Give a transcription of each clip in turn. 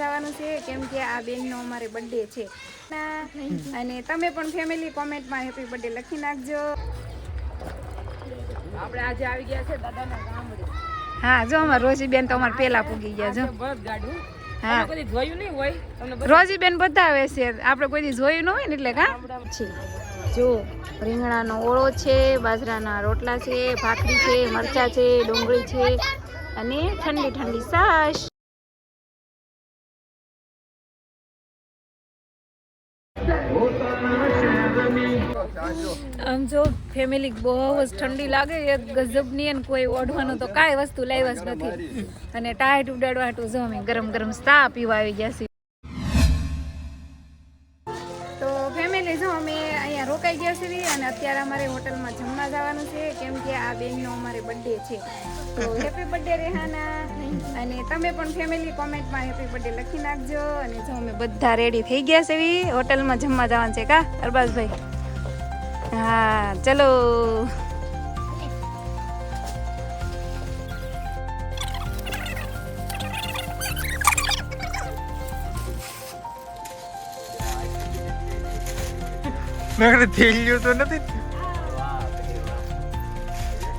જવાનું છે કેમ કે આ બેનનો અમારે બર્થડે છે. અને તમે પણ ફેમિલી કોમેન્ટમાં હેપી બર્થડે લખી નાખજો. આપણે આજે આવી ગયા છે દાદાના ગામડે. હા જો અમાર રોજી બેન તો અમારે પેલા પૂગી ગયા જો. હા. કદી જોયું નહીં હોય? તમને રોજી બેન બતાવે છે આપણે કોઈ જોયું ન હોય ને એટલે કા? છે. જો રીંગણાનો ઓળો છે બાજરાના રોટલા છે ભાખરી છે મરચા છે ડુંગળી છે અને ઠંડી ઠંડી છાશ. આમ જો ફેમિલી બહુ જ ઠંડી લાગે, એક ગજબની અને કોઈ ઓઢવાનું તો કાંઈ વસ્તુ લાવ્યા જ નથી. અને ટાઈટ ઉડાડવા હાટું જો અમે ગરમ ગરમ સ્તા પીવા આવી ગયા છીએ. તો ફેમિલી જો અમે અહીંયા રોકાઈ ગયા છીએ અને અત્યારે અમારે હોટલમાં જમવા જવાનું છે. કેમ કે આ બેનનો અમારે બર્થડે છે. તો હેપી બર્થડે રેહાના. અને તમે પણ ફેમિલી કોમેન્ટમાં હેપી બર્થડે લખી નાખજો. અને જો અમે બધા રેડી થઈ ગયા છે હોટલમાં જમવા જવાનું છે કા અરબાઝભાઈ હા ચલો. નકર ગયું તો નથી?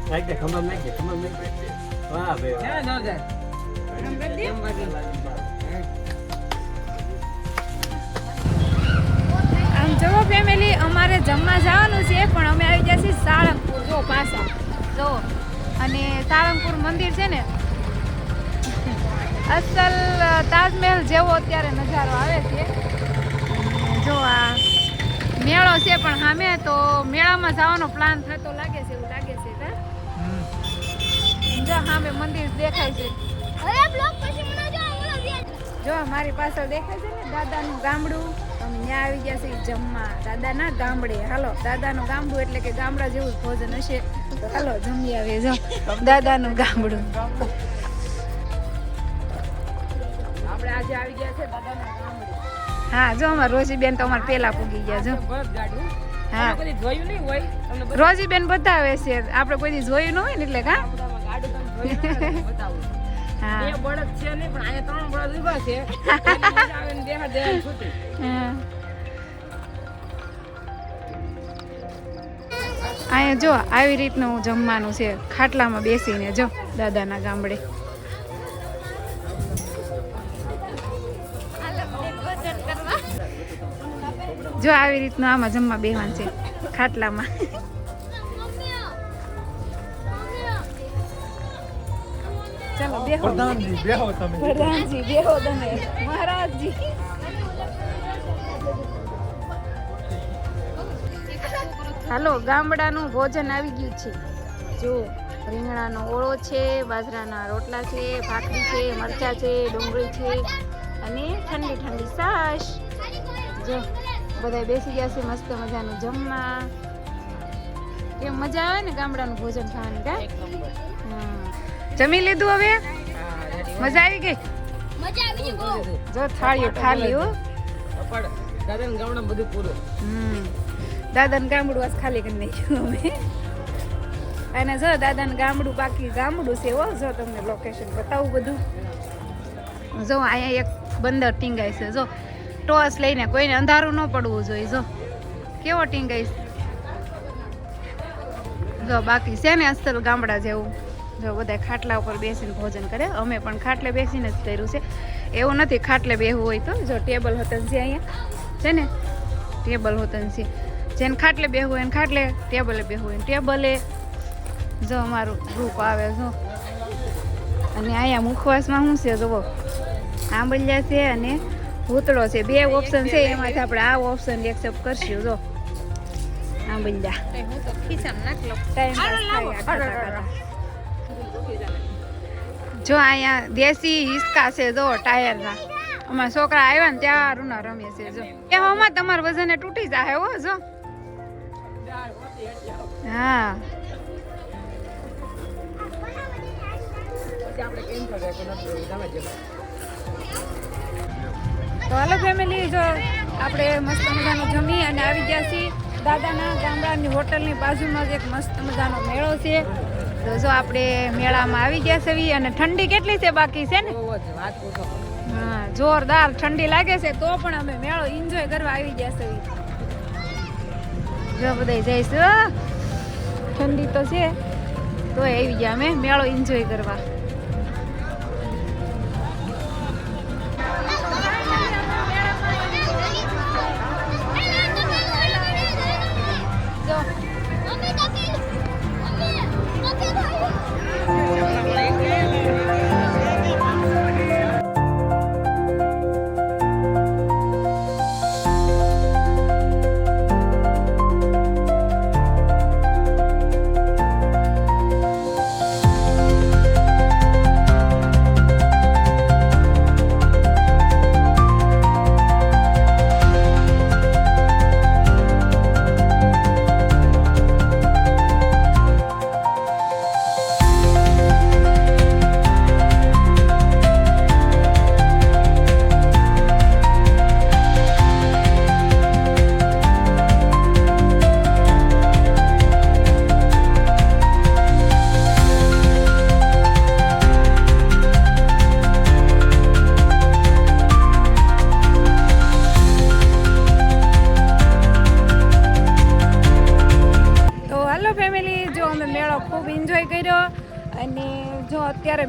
નાખ દે ખમણ નાખ દે. ખમણ નાખ દે. વાહ ભાઈ વાહ. ને જોરદાર કેમ જુઓ ફેમિલી અમારે જમવા જવાનું છે પણ અમે આવી ગયા છીએ સાળંગપુર. જો પાછા. જો અને સાળંગપુર મંદિર છે ને અસલ તાજમહેલ જેવો અત્યારે નજારો આવે છે. જો આ મેળો છે પણ સામે તો મેળામાં જવાનો પ્લાન થતો લાગે છે એવું લાગે છે? જો સામે મંદિર દેખાય છે. જો મારી પાછળ દેખાય છે ને દાદાનું ગામડું. અમે ત્યાં આવી ગયા છે જમવા. દાદાના ગામડે. હાલો, દાદાનું ગામડું એટલે કે ગામડા જેવું ભોજન હશે. હાલો, જમી આવીએ. જો, દાદાનું ગામડું. આપણે આજે આવી ગયા છે હા, જો, અમાર રોજી બેન તો અમાર પેલા પૂગી ગયા, જો. હા. જોયું નહીં હોય તમને રોજી બેન બતાવે છે. આપણે કોઈ જોયું ન હોય ને એટલે કા બતાવું. બે બળદ છે નહીં પણ અહીંયા ત્રણ બળદ ઊભા છે. આવે ને બેહાડ દેવાની છૂટી. હા. અહીંયા જો આવી રીતનું જમવાનું છે. ખાટલામાં બેસીને જો દાદાના ગામડે. જો આવી રીતનું આમાં જમવા બેહવાનું છે ખાટલામાં. ચાલો બેહો. પ્રધાનજી બેહો તમે. પ્રધાનજી બેહો તમે. મહારાજજી. હાલો ગામડાનું ભોજન આવી ગયું છે. જો રીંગણાનો ઓળો છે બાજરાના રોટલા છે ભાખરી છે મરચા છે ડુંગળી છે અને ઠંડી ઠંડી સાસ જો બધા બેસી ગયા છે મસ્ત મજાનું જમવા. કેમ મજા આવે ને ગામડાનું ભોજન ખાવાની કા? હા. જમી લીધું હવે? મજા આવી ગઈ? મજા આવી ગઈ જો થાળીઓ ખાલી હો. દાદા દાદાના ગામડામાં બધું પૂરું. હમ. ને ગામડું આજ ખાલી કરી નાખ્યું અમે. અને જો દાદાનું ગામડું બાકી ગામડું છે હો. જો તમને લોકેશન બતાવું બધું. જો અહીંયા એક બંદર ટીંગાય છે. જો ટોસ લઈને કોઈને અંધારું ન પડવું જોઈએ. જો કેવો ટીંગાય છે? જો બાકી છે ને અસલ ગામડા જેવું. જો બધા ખાટલા ઉપર બેસીને ભોજન કરે. અમે પણ ખાટલે બેસીને જ કર્યું છે. એવું નથી ખાટલે બેહવું હોય તો. જો ટેબલ હોતન છે અહીંયા. છે ને? ટેબલ હોતન છે. જેને ખાટલે બેહવું હોય ને ખાટલે ટેબલે બેહવું હોય. ટેબલે જો અમારું ગ્રુપ આવે જો. અને અહીંયા મુખવાસમાં શું છે જુઓ? આંબલિયા છે અને ભૂતળો છે. બે ઓપ્શન છે. એમાંથી આપણે આ ઓપ્શન એક્સેપ્ટ કરશું. જો. આંબલિયા. ટાઈમ જો અહીંયા દેશી હિસકા છે જો ટાયરના. અમારા છોકરા આવ્યા ને ત્યાં રૂના રમે છે, જો. એ હોમાં તમારું વજન તૂટી જાય હો, જો. હા. તો હાલો ફેમિલી જો આપણે મસ્ત મજાનું જમી અને આવી ગયા છીએ. દાદાના ગામડાની હોટલની બાજુમાં જ એક મસ્ત મજાનો મેળો છે. તો જો આપણે મેળામાં આવી ગયા છે અને ઠંડી કેટલી છે બાકી છે ને? હા જોરદાર ઠંડી લાગે છે તો પણ અમે મેળો એન્જોય કરવા આવી ગયા છે જો બધા જઈશું ઠંડી તો છે. તો આવી ગયા અમે મેળો એન્જોય કરવા.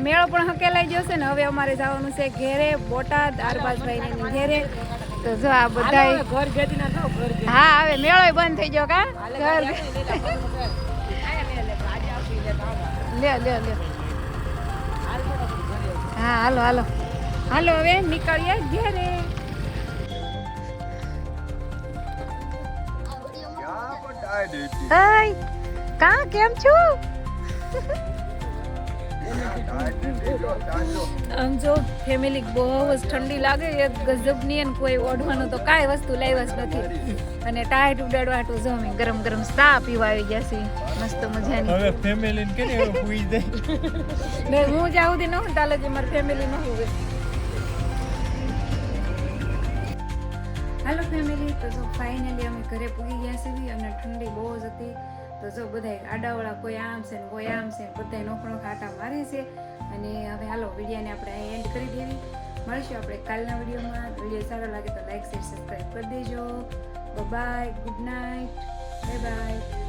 મેળો પણ હકેલાઈ ગયો છે ને હવે અમારે જવાનું છે ઘેરે બોટાદ આરબાજભાઈ ઘેરે. તો જો આ બધા ઘર ભેટી ના થાવ ઘર હા હવે મેળો બંધ થઈ ગયો કા? ઘર લે લે લે હા હાલો હાલો. હાલો હવે નીકળીએ ઘેરે. કા કેમ છું? આમ જો ફેમિલી બહુ જ ઠંડી લાગે એક ગજબની અને કોઈ ઓઢવાનું તો કાંઈ વસ્તુ લાવ્યા જ નથી. અને ટાઈટ ઉડાડવાટું તો અમે ગરમ ગરમ ચા પીવા આવી ગયા છે મસ્ત મજાની. હવે ફેમિલી ને કેને હુઈ જાય ને હું જાઉં દી ન હું તાલે મારી ફેમિલી ન હોય. હાલો ફેમિલી તો જો ફાઇનલી અમે ઘરે પૂગી ગયા છીએ અને ઠંડી બહુ જ હતી. તો જો બધા આડાવાળા કોઈ આમ છે ને કોઈ આમ છે બધા નોખણો ખાટા મારે છે. અને હવે હાલો વિડીયાને આપણે એન્ડ કરી દેવી. મળીશું આપણે કાલના વિડીયોમાં. વીડિયો સારો લાગે તો લાઈક શેર સબસ્ક્રાઈબ કરી દેજો. Bye good night bye bye